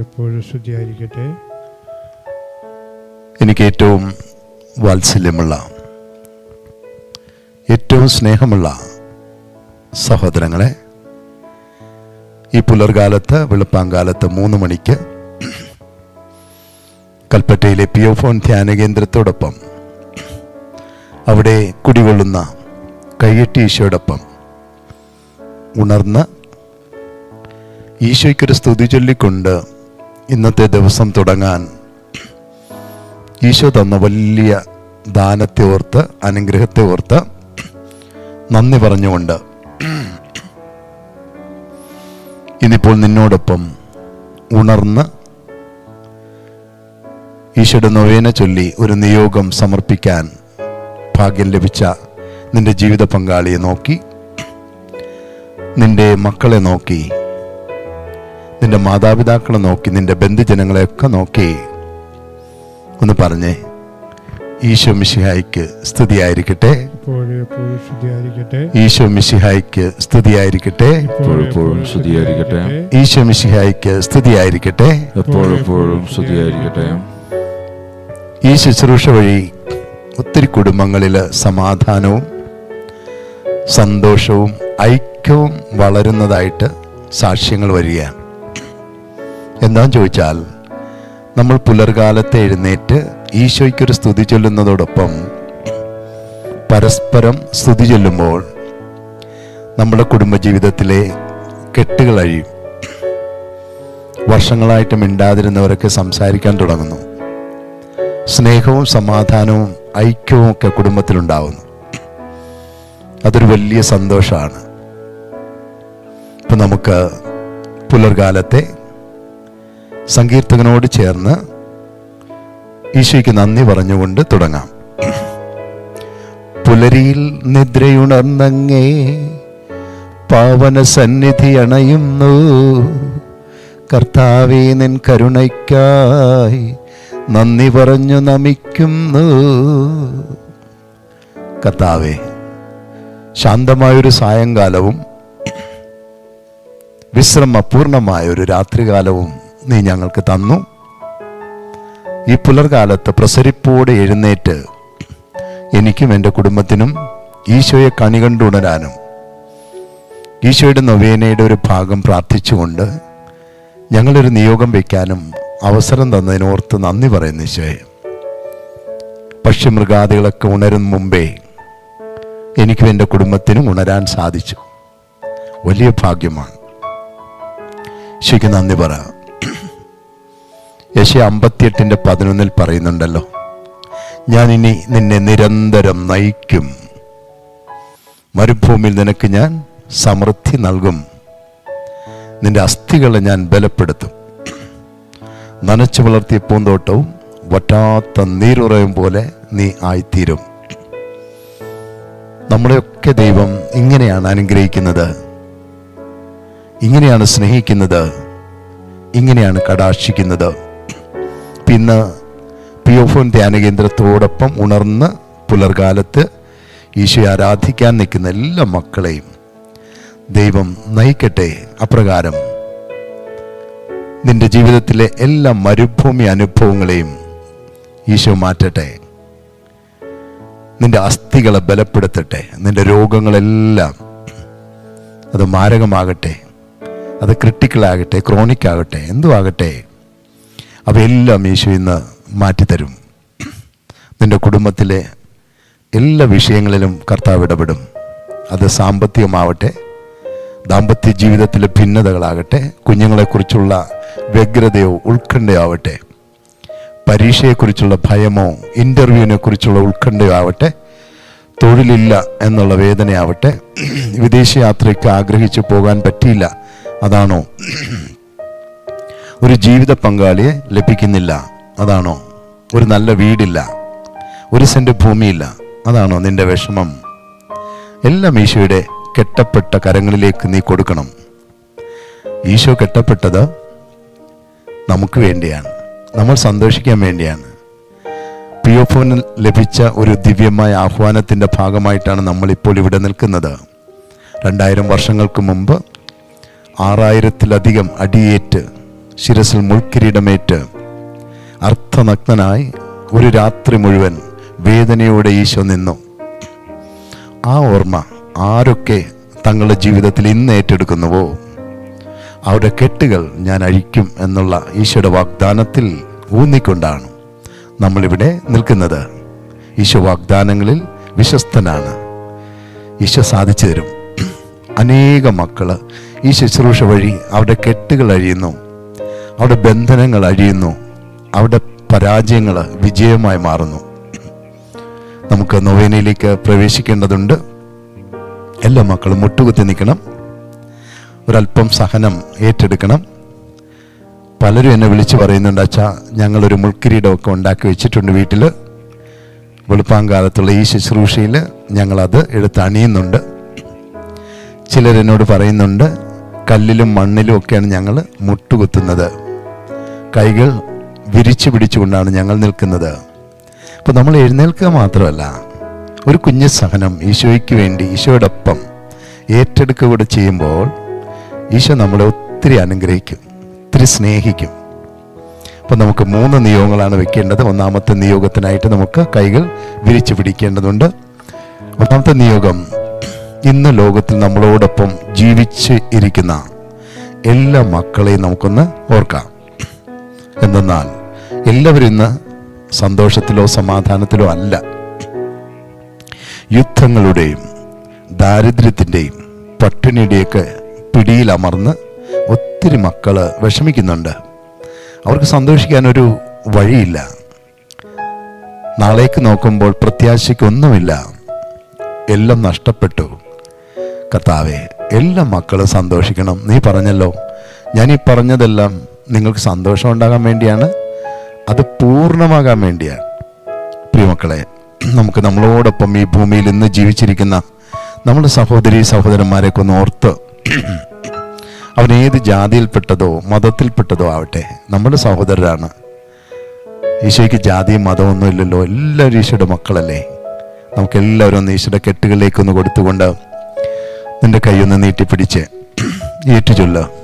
എപ്പോഴും ശുദ്ധിയായിരിക്കട്ടെ. എനിക്ക് ഏറ്റവും വാത്സല്യമുള്ള ഏറ്റവും സ്നേഹമുള്ള സഹോദരങ്ങളെ ഈ പുലർകാലത്ത് വെളുപ്പാങ്കാലത്ത് മൂന്ന് മണിക്ക് കൽപ്പറ്റയിലെ പി എഫ് ഫോൺ ധ്യാന കേന്ദ്രത്തോടൊപ്പം അവിടെ കുടികൊള്ളുന്ന കയ്യെട്ടി ഈശോടൊപ്പം ഉണർന്ന് ഈശോയ്ക്കൊരു സ്തുതി ചൊല്ലിക്കൊണ്ട് ഇന്നത്തെ ദിവസം തുടങ്ങാൻ ഈശോ തന്ന വലിയ ദാനത്തെ ഓർത്ത് അനുഗ്രഹത്തെ ഓർത്ത് നന്ദി പറഞ്ഞുകൊണ്ട് ഇന്നിപ്പോൾ നിന്നോടൊപ്പം ഉണർന്ന് ഈശോയുടെ നൊവേന ചൊല്ലി ഒരു നിയോഗം സമർപ്പിക്കാൻ ഭാഗ്യം ലഭിച്ച നിന്റെ ജീവിത പങ്കാളിയെ നോക്കി നിന്റെ മക്കളെ നോക്കി നിന്റെ മാതാപിതാക്കളെ നോക്കി നിന്റെ ബന്ധുജനങ്ങളെയൊക്കെ നോക്കി. ഒന്ന് പറഞ്ഞേ ഈശോ മിശിഹായിക്ക് സ്തുതിയായിരിക്കട്ടെ. ഈശോ മിശിഹായിക്ക് സ്തുതിയായിരിക്കട്ടെ. എപ്പോഴെപ്പോഴും സ്തുതിയായിരിക്കട്ടെ. ഈശോ മിശിഹായിക്ക് സ്തുതിയായിരിക്കട്ടെ. എപ്പോഴെപ്പോഴും സ്തുതിയായിരിക്കട്ടെ. ഈ ശുശ്രൂഷ വഴി ഒത്തിരി കുടുംബങ്ങളിൽ സമാധാനവും സന്തോഷവും ഐക്യവും വളരുന്നതായിട്ട് സാക്ഷ്യങ്ങൾ വരികയാണ്. എന്താന്ന് ചോദിച്ചാൽ നമ്മൾ പുലർകാലത്ത് എഴുന്നേറ്റ് ഈശോയ്ക്കൊരു സ്തുതി ചൊല്ലുന്നതോടൊപ്പം പരസ്പരം സ്തുതി ചൊല്ലുമ്പോൾ നമ്മുടെ കുടുംബജീവിതത്തിലെ കെട്ടുകൾ അഴിയും വർഷങ്ങളായിട്ട് മിണ്ടാതിരുന്നവരൊക്കെ സംസാരിക്കാൻ തുടങ്ങുന്നു. സ്നേഹവും സമാധാനവും ഐക്യവും ഒക്കെ കുടുംബത്തിലുണ്ടാവുന്നു. അതൊരു വലിയ സന്തോഷമാണ്. ഇപ്പം നമുക്ക് പുലർകാലത്തെ സങ്കീർത്തകനോട് ചേർന്ന് ഈശോയ്ക്ക് നന്ദി പറഞ്ഞുകൊണ്ട് തുടങ്ങാം. പുലരിയിൽ നിദ്രയുണർന്നങ്ങേ പാവന സന്നിധി അണയുന്നു. കർത്താവേ നിൻ കരുണയ്ക്കായി നന്ദി പറഞ്ഞു നമിക്കുന്നു. കർത്താവേ ശാന്തമായൊരു സായങ്കാലവും വിശ്രമപൂർണമായ ഒരു രാത്രികാലവും നീ ഞങ്ങൾക്ക് തന്നു. ഈ പുലർകാലത്ത് പ്രസരിപ്പോടെ എഴുന്നേറ്റ് എനിക്കും എന്റെ കുടുംബത്തിനും ഈശോയെ കണി കണ്ടുണരാനും ഈശോയുടെ നൊവേനയുടെ ഒരു ഭാഗം പ്രാർത്ഥിച്ചുകൊണ്ട് ഞങ്ങളൊരു നിയോഗം വയ്ക്കാനും അവസരം തന്നതിനോർത്ത് നന്ദി പറയുന്നു ഈശോയെ. പക്ഷിമൃഗാദികളൊക്കെ ഉണരും മുമ്പേ എനിക്കും എന്റെ കുടുംബത്തിനും ഉണരാൻ സാധിച്ചു. വലിയ ഭാഗ്യമാണ്. ശരിക്കും നന്ദി പറ. യശ അമ്പത്തിയെട്ടിന്റെ പതിനൊന്നിൽ പറയുന്നുണ്ടല്ലോ. ഞാൻ ഇനി നിന്നെ നിരന്തരം നയിക്കും. മരുഭൂമിയിൽ നിനക്ക് ഞാൻ സമൃദ്ധി നൽകും. നിന്റെ അസ്ഥികളെ ഞാൻ ബലപ്പെടുത്തും. നനച്ചു വളർത്തിയ പൂന്തോട്ടവും വറ്റാത്ത നീരുറയും പോലെ നീ ആയിത്തീരും. നമ്മളെയൊക്കെ ദൈവം ഇങ്ങനെയാണ് അനുഗ്രഹിക്കുന്നത്. ഇങ്ങനെയാണ് സ്നേഹിക്കുന്നത്. ഇങ്ങനെയാണ് കടാക്ഷിക്കുന്നത്. പിന്നെ പി എഫ് ധ്യാന കേന്ദ്രത്തോടൊപ്പം ഉണർന്ന് പുലർകാലത്ത് ഈശോയെ ആരാധിക്കാൻ നിൽക്കുന്ന എല്ലാ മക്കളെയും ദൈവം നയിക്കട്ടെ. അപ്രകാരം നിന്റെ ജീവിതത്തിലെ എല്ലാ മരുഭൂമി അനുഭവങ്ങളെയും ഈശോ മാറ്റട്ടെ. നിന്റെ അസ്ഥികളെ ബലപ്പെടുത്തട്ടെ. നിന്റെ രോഗങ്ങളെല്ലാം അത് മാരകമാകട്ടെ. അത് ക്രിട്ടിക്കലാകട്ടെ ക്രോണിക് ആകട്ടെ എന്തുമാകട്ടെ എല്ലാം യേശു ഇന്ന് മാറ്റിത്തരും. നിന്റെ കുടുംബത്തിലെ എല്ലാ വിഷയങ്ങളിലും കർത്താവ് ഇടപെടും. അത് സാമ്പത്തികമാവട്ടെ ദാമ്പത്യ ജീവിതത്തിലെ ഭിന്നതകളാകട്ടെ കുഞ്ഞുങ്ങളെക്കുറിച്ചുള്ള വ്യഗ്രതയോ ഉത്കണ്ഠയോ ആവട്ടെ പരീക്ഷയെക്കുറിച്ചുള്ള ഭയമോ ഇന്റർവ്യൂവിനെ കുറിച്ചുള്ള ഉത്കണ്ഠയോ ആവട്ടെ തൊഴിലില്ല എന്നുള്ള വേദനയാവട്ടെ വിദേശയാത്രയ്ക്ക് ആഗ്രഹിച്ചു പോകാൻ പറ്റിയില്ല അതാണോ? ഒരു ജീവിത പങ്കാളിയെ ലഭിക്കുന്നില്ല. അതാണോ? ഒരു നല്ല വീടില്ല. ഒരു സെന്റ് ഭൂമിയില്ല. അതാണോ നിന്റെ വിഷമം? എല്ലാം ഈശോയുടെ കെട്ടപ്പെട്ട കരങ്ങളിലേക്ക് നീ കൊടുക്കണം. ഈശോ കെട്ടപ്പെട്ടത് നമുക്ക് വേണ്ടിയാണ്. നമ്മൾ സന്തോഷിക്കാൻ വേണ്ടിയാണ്. പി ഒ ഫോനിൽ ലഭിച്ച ഒരു ദിവ്യമായ ആഹ്വാനത്തിന്റെ ഭാഗമായിട്ടാണ് നമ്മളിപ്പോൾ ഇവിടെ നിൽക്കുന്നത്. രണ്ടായിരം വർഷങ്ങൾക്ക് മുമ്പ് ആറായിരത്തിലധികം അടിയേറ്റ് ശിരസിൽ മുൾക്കിരീടമേറ്റ് അർത്ഥനഗ്നായി ഒരു രാത്രി മുഴുവൻ വേദനയോടെ ഈശോ നിന്നു. ആ ഓർമ്മ ആരൊക്കെ തങ്ങളുടെ ജീവിതത്തിൽ ഇന്ന് ഏറ്റെടുക്കുന്നുവോ? അവരുടെ കെട്ടുകൾ ഞാൻ അഴിക്കും എന്നുള്ള ഈശോയുടെ വാഗ്ദാനത്തിൽ ഊന്നിക്കൊണ്ടാണ് നമ്മളിവിടെ നിൽക്കുന്നത്. ഈശോ വാഗ്ദാനങ്ങളിൽ വിശ്വസ്തനാണ്. ഈശോ സാധിച്ചു തരും. അനേക മക്കൾ ഈ ശുശ്രൂഷ വഴി അവരുടെ കെട്ടുകൾ അഴിയുന്നു. അവരുടെ ബന്ധനങ്ങൾ അഴിയുന്നു. അവിടെ പരാജയങ്ങൾ വിജയമായി മാറുന്നു. നമുക്ക് നൊവേനയിലേക്ക് പ്രവേശിക്കേണ്ടതുണ്ട്. എല്ലാ മക്കളും മുട്ടുകുത്തി നിൽക്കണം. ഒരല്പം സഹനം ഏറ്റെടുക്കണം. പലരും എന്നെ വിളിച്ച് പറയുന്നുണ്ട് അച്ഛാ ഞങ്ങളൊരു മുൾക്കിരീടമൊക്കെ ഉണ്ടാക്കി വെച്ചിട്ടുണ്ട് വീട്ടിൽ വെളുപ്പാങ്കാലത്തുള്ള ഈ ശുശ്രൂഷയിൽ ഞങ്ങളത് എടുത്ത് അണിയുന്നുണ്ട്. ചിലരെന്നോട് പറയുന്നുണ്ട് കല്ലിലും മണ്ണിലും ഒക്കെയാണ് ഞങ്ങൾ മുട്ടുകുത്തുന്നത്. കൈകൾ വിരിച്ചു പിടിച്ചുകൊണ്ടാണ് ഞങ്ങൾ നിൽക്കുന്നത്. അപ്പോൾ നമ്മൾ എഴുന്നേൽക്കുക മാത്രമല്ല ഒരു കുഞ്ഞു സഹനം ഈശോയ്ക്ക് വേണ്ടി ഈശോയോടൊപ്പം ഏറ്റെടുക്കുക കൂടെ ചെയ്യുമ്പോൾ ഈശോ നമ്മളെ ഒത്തിരി അനുഗ്രഹിക്കും ഒത്തിരി സ്നേഹിക്കും. അപ്പം നമുക്ക് മൂന്ന് നിയോഗങ്ങളാണ് വെക്കേണ്ടത്. ഒന്നാമത്തെ നിയോഗത്തിനായിട്ട് നമുക്ക് കൈകൾ വിരിച്ചു പിടിക്കേണ്ടതുണ്ട്. ഒന്നാമത്തെ നിയോഗം ഇന്ന് ലോകത്തിൽ നമ്മളോടൊപ്പം ജീവിച്ച് ഇരിക്കുന്ന എല്ലാ മക്കളെയും നമുക്കൊന്ന് ഓർക്കാം. എന്തെന്നാൽ എല്ലാവരും ഇന്ന് സന്തോഷത്തിലോ സമാധാനത്തിലോ അല്ല. യുദ്ധങ്ങളുടെയും ദാരിദ്ര്യത്തിന്റെയും പട്ടിണിയുടെയൊക്കെ പിടിയിലമർന്ന് ഒത്തിരി മക്കൾ വിഷമിക്കുന്നുണ്ട്. അവർക്ക് സന്തോഷിക്കാനൊരു വഴിയില്ല. നാളേക്ക് നോക്കുമ്പോൾ പ്രത്യാശയ്ക്കൊന്നുമില്ല. എല്ലാം നഷ്ടപ്പെട്ടു. കർത്താവെ എല്ലാ മക്കളും സന്തോഷിക്കണം. നീ പറഞ്ഞല്ലോ ഞാൻ ഈ പറഞ്ഞതെല്ലാം നിങ്ങൾക്ക് സന്തോഷം ഉണ്ടാകാൻ വേണ്ടിയാണ്. അത് പൂർണമാകാൻ വേണ്ടിയാണ്. പ്രിയമക്കളെ നമുക്ക് നമ്മളോടൊപ്പം ഈ ഭൂമിയിൽ ഇന്ന് ജീവിച്ചിരിക്കുന്ന നമ്മുടെ സഹോദരി സഹോദരന്മാരെയൊക്കെ ഒന്ന് ഓർത്ത് അവൻ ജാതിയിൽപ്പെട്ടതോ മതത്തിൽപ്പെട്ടതോ ആവട്ടെ നമ്മുടെ സഹോദരരാണ്. ഈശോയ്ക്ക് ജാതിയും മതമൊന്നും ഇല്ലല്ലോ. എല്ലാവരും ഈശോയുടെ മക്കളല്ലേ? നമുക്ക് എല്ലാവരും ഒന്ന് ഈശോയുടെ കെട്ടുകളിലേക്കൊന്ന് കൊടുത്തുകൊണ്ട് നിന്റെ കൈയൊന്ന് നീട്ടിപ്പിടിച്ച് ഏറ്റുചൊല്ല.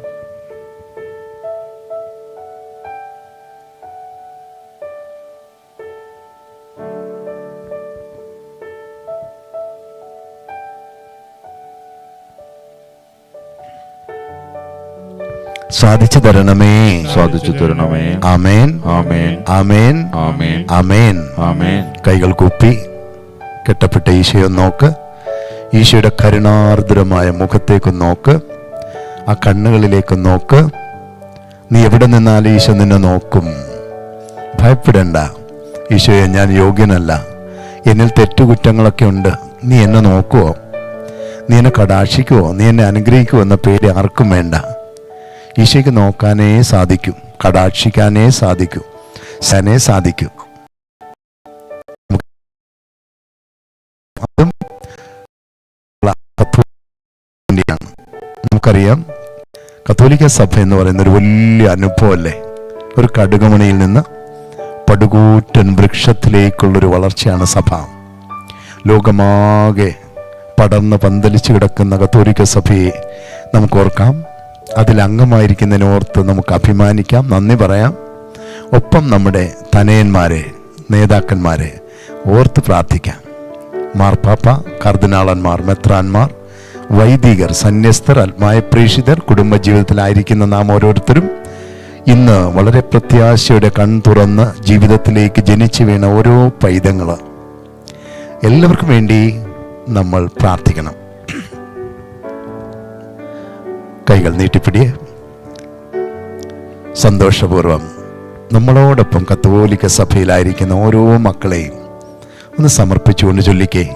സാധിച്ചു തരണമേ. സാധിച്ചു തരണമേ. ആമേൻ. ആമേൻ. ആമേൻ. ആമേൻ. ആമേൻ. ആമേൻ. കൈകൾ കൂപ്പി കെട്ടപ്പെട്ട ഈശോയെ നോക്ക്. ഈശോയുടെ കരുണാർദ്രമായ മുഖത്തേക്ക് നോക്ക്. ആ കണ്ണുകളിലേക്ക് നോക്ക്. നീ എവിടെ നിന്നാലും ഈശോ നിന്നെ നോക്കും. ഭയപ്പെടണ്ട. ഈശോയെ ഞാൻ യോഗ്യനല്ല. എന്നിൽ തെറ്റുകുറ്റങ്ങളൊക്കെ ഉണ്ട്. നീ എന്നെ നോക്കുവോ? നീ എന്നെ കടാക്ഷിക്കുവോ? നീ എന്നെ അനുഗ്രഹിക്കുവോ എന്ന പേര് ആർക്കും വേണ്ട. ഈശോയ്ക്ക് നോക്കാനേ സാധിക്കും കടാക്ഷിക്കാനേ സാധിക്കും സനേ സാധിക്കും. നമുക്കറിയാം കത്തോലിക്ക സഭ എന്ന് പറയുന്ന ഒരു വലിയ അനുഭവമല്ലേ? ഒരു കടുകുമണിയിൽ നിന്ന് പടുകൂറ്റൻ വൃക്ഷത്തിലേക്കുള്ളൊരു വളർച്ചയാണ് സഭ. ലോകമാകെ പടർന്ന് പന്തലിച്ച് കിടക്കുന്ന കത്തോലിക്ക സഭയെ നമുക്ക് ഓർക്കാം. അതിൽ അംഗമായിരിക്കുന്നതിനോർത്ത് നമുക്ക് അഭിമാനിക്കാം നന്ദി പറയാം. ഒപ്പം നമ്മുടെ തനയന്മാരെ നേതാക്കന്മാരെ ഓർത്ത് പ്രാർത്ഥിക്കാം. മാർപ്പാപ്പ കർദിനാളന്മാർ മെത്രാന്മാർ വൈദികർ സന്യസ്തർ ആത്മായ കുടുംബ കുടുംബജീവിതത്തിലായിരിക്കുന്ന നാം ഓരോരുത്തരും ഇന്ന് വളരെ പ്രത്യാശയുടെ കൺ തുറന്ന് ജീവിതത്തിലേക്ക് ജനിച്ചു വീണ ഓരോ പൈതങ്ങൾ എല്ലാവർക്കും വേണ്ടി നമ്മൾ പ്രാർത്ഥിക്കണം. കൈകൾ നീട്ടിപ്പിടിയെ. സന്തോഷപൂർവം നമ്മളോടൊപ്പം കത്തോലിക്ക സഭയിലായിരിക്കുന്ന ഓരോ മക്കളെയും ഒന്ന് സമർപ്പിച്ചുകൊണ്ട് ചൊല്ലിക്കേ.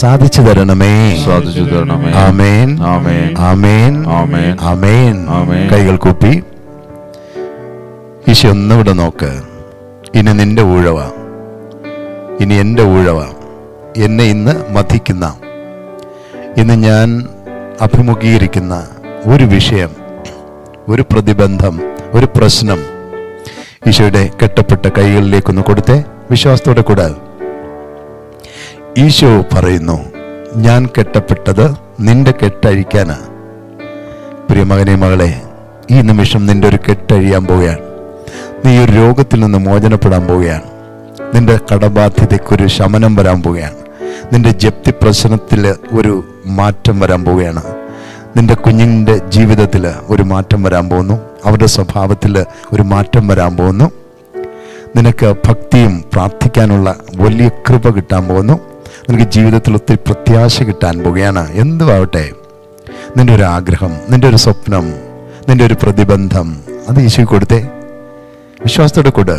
സാധിച്ചു തരണമേ. സാധിച്ചു തരണമേ. ആമേൻ. ആമേൻ. ആമേൻ. ആമേൻ. ആമേൻ. ആമേൻ. കൈകൾ കൂപ്പി. ഈശോ ഒന്നിവിടെ നോക്ക്. ഇനി നിന്റെ ഊഴവ. ഇനി എന്റെ ഊഴവ. എന്നെ ഇന്ന് മതിക്കുന്ന ഇന്ന് ഞാൻ അഭിമുഖീകരിക്കുന്ന ഒരു വിഷയം ഒരു പ്രതിബന്ധം ഒരു പ്രശ്നം ഈശോയുടെ കെട്ടപ്പെട്ട കൈകളിലേക്കൊന്ന് കൊടുത്തേ. വിശ്വാസത്തോടെ കൂടെ. ഈശോ പറയുന്നു ഞാൻ കെട്ടപ്പെട്ടത് നിന്റെ കെട്ടഴിക്കാനാ. പ്രിയമകനെ മകളെ ഈ നിമിഷം നിന്റെ ഒരു കെട്ടഴിയാൻ പോവുകയാണ്. നീ ഒരു രോഗത്തിൽ നിന്ന് മോചനപ്പെടാൻ പോവുകയാണ്. നിന്റെ കടബാധ്യതയ്ക്കൊരു ശമനം വരാൻ പോവുകയാണ്. നിന്റെ ജപ്തി പ്രശ്നത്തിൽ ഒരു മാറ്റം വരാൻ പോവുകയാണ്. നിന്റെ കുഞ്ഞിന്റെ ജീവിതത്തിൽ ഒരു മാറ്റം വരാൻ പോകുന്നു. അവരുടെ സ്വഭാവത്തിൽ ഒരു മാറ്റം വരാൻ പോകുന്നു. നിനക്ക് ഭക്തിയും പ്രാർത്ഥിക്കാനുള്ള വലിയ കൃപ കിട്ടാൻ പോകുന്നു. നിനക്ക് ജീവിതത്തിൽ ഒത്തിരി പ്രത്യാശ കിട്ടാൻ പോകുകയാണ് എന്തുവാവട്ടെ? നിന്റെ ഒരു ആഗ്രഹം നിന്റെ ഒരു സ്വപ്നം നിന്റെ ഒരു പ്രതിബന്ധം അത് ഈശോ കൊടുത്തേ. വിശ്വാസത്തോടെ കൊടു.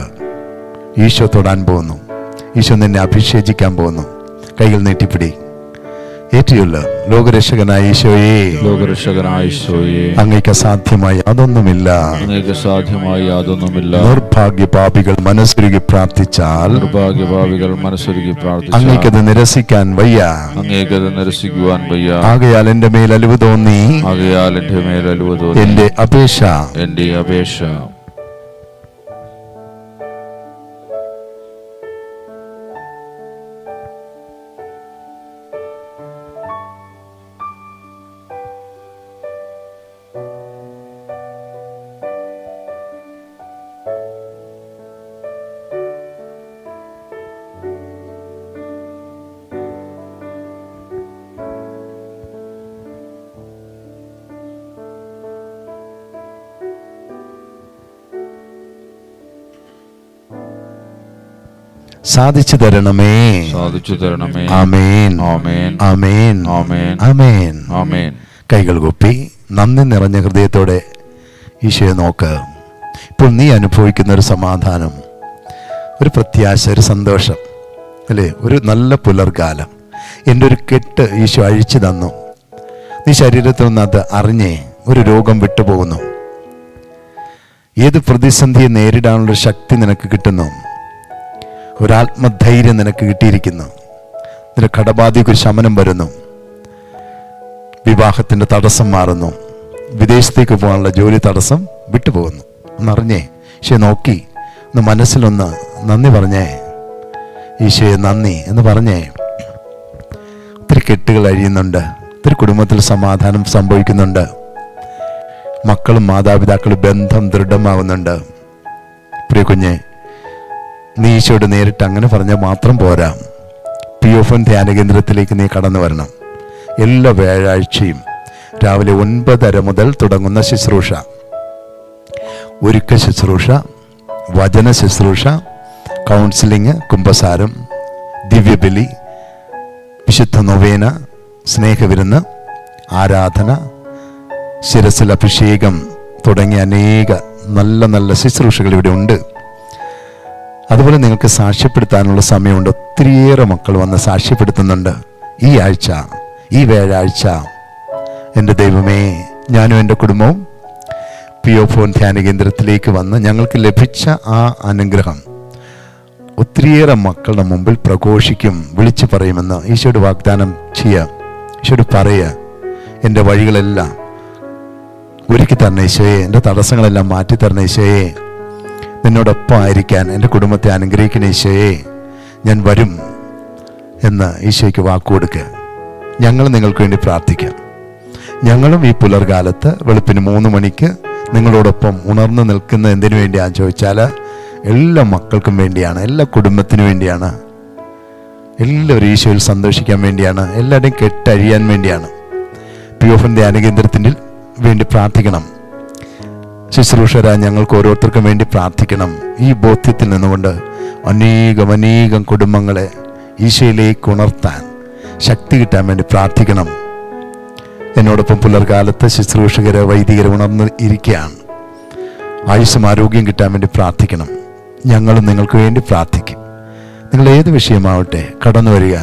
ഈശോ തൊടാൻ പോകുന്നു. ഈശോ നിന്നെ അഭിഷേചിക്കാൻ പോകുന്നു. കൈകൾ നീട്ടിപ്പിടി. ഏറ്റിയുള്ള ലോകരക്ഷകനായ ഈശോയെ. ലോകരക്ഷകനായ ഈശോയെ. അങ്ങേക്ക് അസാധ്യമായി അതൊന്നുമില്ല അങ്ങേക്ക് സാധ്യമായി അതൊന്നുമില്ല നിർഭാഗ്യ പാപികൾ മനസ്സുരുകി പ്രാർത്ഥിച്ചാൽ നിർഭാഗ്യപാപികൾ മനസ്സുരുകി പ്രാർത്ഥിച്ചാൽ അങ്ങേക്കത് നിരസിക്കാൻ വയ്യ. അങ്ങേക്കത് നിരസിക്കുവാൻ വയ്യ. ആകയാൽ എന്റെ മേൽ അലിവ് തോന്നി. ആകയാൽ എന്റെ മേൽ അലിവ് തോന്നി. എന്റെ അപേക്ഷ. എന്റെ അപേക്ഷ. സാധിച്ചു തരണമേ. സാധിച്ചു തരണമേ. ആമേൻ. ആമേൻ. ആമേൻ. ആമേൻ. ആമേൻ. ആമേൻ. കൈകൾ കൊപ്പി നന്ദി നിറഞ്ഞ ഹൃദയത്തോടെ ഈശോയെ നോക്ക്. ഇപ്പോൾ നീ അനുഭവിക്കുന്ന ഒരു സമാധാനം ഒരു പ്രത്യാശ ഒരു സന്തോഷം അല്ലേ? ഒരു നല്ല പുലർകാലം. എന്റെ ഒരു കെട്ട് ഈശോ അഴിച്ചു തന്നു. നീ ശരീരത്തിൽ നിന്ന് അത് അറിഞ്ഞേ ഒരു രോഗം വിട്ടുപോകുന്നു. ഏത് പ്രതിസന്ധിയെ നേരിടാനുള്ള ശക്തി നിനക്ക് കിട്ടുന്നു? ഒരാത്മധൈര്യം നിനക്ക് കിട്ടിയിരിക്കുന്നു. നിന്റെ കടബാധയ്ക്ക് ഒരു ശമനം വരുന്നു. വിവാഹത്തിന്റെ തടസ്സം മാറുന്നു. വിദേശത്തേക്ക് പോകാനുള്ള ജോലി തടസ്സം വിട്ടുപോകുന്നു. ഒന്നറിഞ്ഞേ. ഈശോയെ നോക്കി. ഒന്ന് മനസ്സിലൊന്ന് നന്ദി പറഞ്ഞേ. ഈശോയെ നന്ദി എന്ന് പറഞ്ഞേ. ഒത്തിരി കെട്ടുകൾ അഴിയുന്നുണ്ട്. ഒത്തിരി കുടുംബത്തിൽ സമാധാനം സംഭവിക്കുന്നുണ്ട്. മക്കളും മാതാപിതാക്കളും ബന്ധം ദൃഢമാവുന്നുണ്ട് പ്രിയ കുഞ്ഞെ നീ ഈശോയോട് നേരിട്ട് അങ്ങനെ പറഞ്ഞാൽ മാത്രം പോരാ. പി എഫ് എൻ ധ്യാന കേന്ദ്രത്തിലേക്ക് നീ കടന്നു വരണം. എല്ലാ വ്യാഴാഴ്ചയും രാവിലെ ഒൻപതര മുതൽ തുടങ്ങുന്ന ശുശ്രൂഷ. ഒരുക്ക ശുശ്രൂഷ വചന ശുശ്രൂഷ കൗൺസിലിംഗ് കുംഭസാരം ദിവ്യബലി വിശുദ്ധ നൊവേന സ്നേഹവിരുന്ന് ആരാധന ശിരസിൽ അഭിഷേകം തുടങ്ങിയ അനേക നല്ല നല്ല ശുശ്രൂഷകൾ ഇവിടെ ഉണ്ട്. അതുപോലെ നിങ്ങൾക്ക് സാക്ഷ്യപ്പെടുത്താനുള്ള സമയമുണ്ട്. ഒത്തിരിയേറെ മക്കൾ വന്ന് സാക്ഷ്യപ്പെടുത്തുന്നുണ്ട്. ഈ ആഴ്ച ഈ വ്യാഴാഴ്ച എന്റെ ദൈവമേ ഞാനും എന്റെ കുടുംബവും പി ഒ ഫോൺ ധ്യാന കേന്ദ്രത്തിലേക്ക് വന്ന് ഞങ്ങൾക്ക് ലഭിച്ച ആ അനുഗ്രഹം ഒത്തിരിയേറെ മക്കളുടെ മുമ്പിൽ പ്രഘോഷിക്കും വിളിച്ചു പറയുമെന്ന് ഈശോയുടെ വാഗ്ദാനം ചെയ്യാം ഈശോട് പറയുക എന്റെ വഴികളെല്ലാം ഒരുക്കി തരണേശയെ എന്റെ തടസ്സങ്ങളെല്ലാം മാറ്റി തരണ ഈശോയെ. നിന്നോടൊപ്പം ആയിരിക്കാൻ എന്റെ കുടുംബത്തെ അനുഗ്രഹിക്കുന്ന ഈശോയെ ഞാൻ വരും എന്ന് ഈശോയ്ക്ക് വാക്കുകൊടുക്കുക ഞങ്ങൾ നിങ്ങൾക്ക് വേണ്ടി പ്രാർത്ഥിക്കാം. ഞങ്ങളും ഈ പുലർകാലത്ത് വെളുപ്പിന് മൂന്ന് മണിക്ക് നിങ്ങളോടൊപ്പം ഉണർന്നു നിൽക്കുന്ന എന്തിനു വേണ്ടിയാണെന്ന് ചോദിച്ചാൽ എല്ലാ മക്കൾക്കും വേണ്ടിയാണ് എല്ലാ കുടുംബത്തിനു വേണ്ടിയാണ് എല്ലാവരും ഈശോയിൽ സന്തോഷിക്കാൻ വേണ്ടിയാണ് എല്ലാവരുടെയും കെട്ടഴിയാൻ വേണ്ടിയാണ്. പി ഓഫൻ ധ്യാന കേന്ദ്രത്തിന്റെ വേണ്ടി പ്രാർത്ഥിക്കണം. ശുശ്രൂഷര ഞങ്ങൾക്ക് ഓരോരുത്തർക്കും വേണ്ടി പ്രാർത്ഥിക്കണം. ഈ ബോധ്യത്തിൽ നിന്നുകൊണ്ട് അനേകം അനേകം കുടുംബങ്ങളെ ഈശോയിലേക്ക് ഉണർത്താൻ ശക്തി കിട്ടാൻ വേണ്ടി പ്രാർത്ഥിക്കണം. എന്നോടൊപ്പം പുലർകാലത്ത് ശുശ്രൂഷകരെ വൈദികരെ ഉണർന്ന് ഇരിക്കുകയാണ്. ആയുസ്സും ആരോഗ്യം കിട്ടാൻ വേണ്ടി പ്രാർത്ഥിക്കണം. ഞങ്ങളും നിങ്ങൾക്ക് വേണ്ടി പ്രാർത്ഥിക്കും. നിങ്ങൾ ഏത് വിഷയമാവട്ടെ കടന്നു വരിക.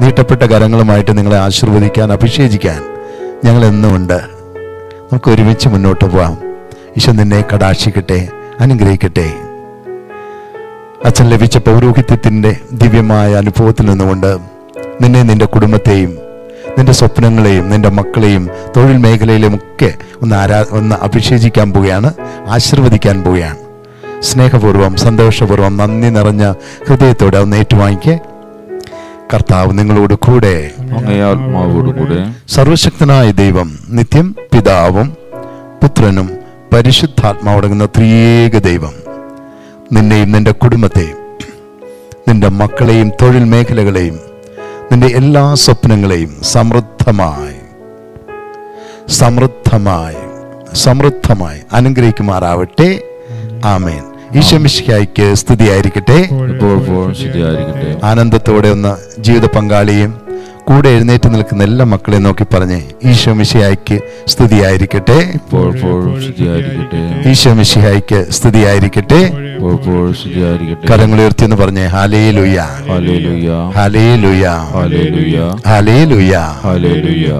നീട്ടപ്പെട്ട കരങ്ങളുമായിട്ട് നിങ്ങളെ ആശീർവദിക്കാൻ അഭിഷേചിക്കാൻ ഞങ്ങൾ എന്നുമുണ്ട്. നമുക്ക് ഒരുമിച്ച് മുന്നോട്ട് പോവാം. ഈശോ നിന്നെ കടാക്ഷിക്കട്ടെ അനുഗ്രഹിക്കട്ടെ. അച്ഛൻ ലഭിച്ച പൗരോഹിത്യത്തിന്റെ ദിവ്യമായ അനുഭവത്തിൽ നിന്നുകൊണ്ട് നിന്നെ നിന്റെ കുടുംബത്തെയും നിന്റെ സ്വപ്നങ്ങളെയും നിന്റെ മക്കളെയും തൊഴിൽ മേഖലയിലും ഒക്കെ ഒന്ന് ആരാ ഒന്ന് അഭിഷേചിക്കാൻ പോവുകയാണ് ആശീർവദിക്കാൻ പോവുകയാണ്. സ്നേഹപൂർവം സന്തോഷപൂർവം നന്ദി നിറഞ്ഞ ഹൃദയത്തോടെ ഒന്ന് ഏറ്റുവാങ്ങിക്കേ. കർത്താവ് നിങ്ങളോട് കൂടെ. സർവശക്തനായ ദൈവം നിത്യം പിതാവും പുത്രനും പരിശുദ്ധാത്മാവടങ്ങുന്ന ത്രിയേക ദൈവം. നിന്നെയും നിന്റെ കുടുംബത്തെയും നിന്റെ മക്കളെയും തൊഴിൽ മേഖലകളെയും നിന്റെ എല്ലാ സ്വപ്നങ്ങളെയും സമൃദ്ധമായി സമൃദ്ധമായി സമൃദ്ധമായി അനുഗ്രഹിക്കുമാറാവട്ടെ. ആമേൻ. ഈശോമിശിഹായ്ക്ക് സ്തുതിയായിരിക്കട്ടെ. ആനന്ദത്തോടെ ഒന്ന് ജീവിത പങ്കാളിയും കൂടെ എഴുന്നേറ്റ് നിൽക്കുന്ന എല്ലാ മക്കളെയും നോക്കി പറഞ്ഞ് ഈശോ മിശിഹായ്ക്ക് സ്തുതിയായിരിക്കട്ടെ. ഈശോമിഷിഹായ്ക്ക് ശരിയായിരിക്കട്ടെ ഈശോ മിശിഹായ്ക്ക് സ്തുതിയായിരിക്കട്ടെ. ഉയർത്തി എന്ന് പറഞ്ഞേ ഹാലേ ലുയ ഹാലേ ലുയ ഹല്ലേലൂയ ഹാലേ ലുയ ഹല്ലേലൂയ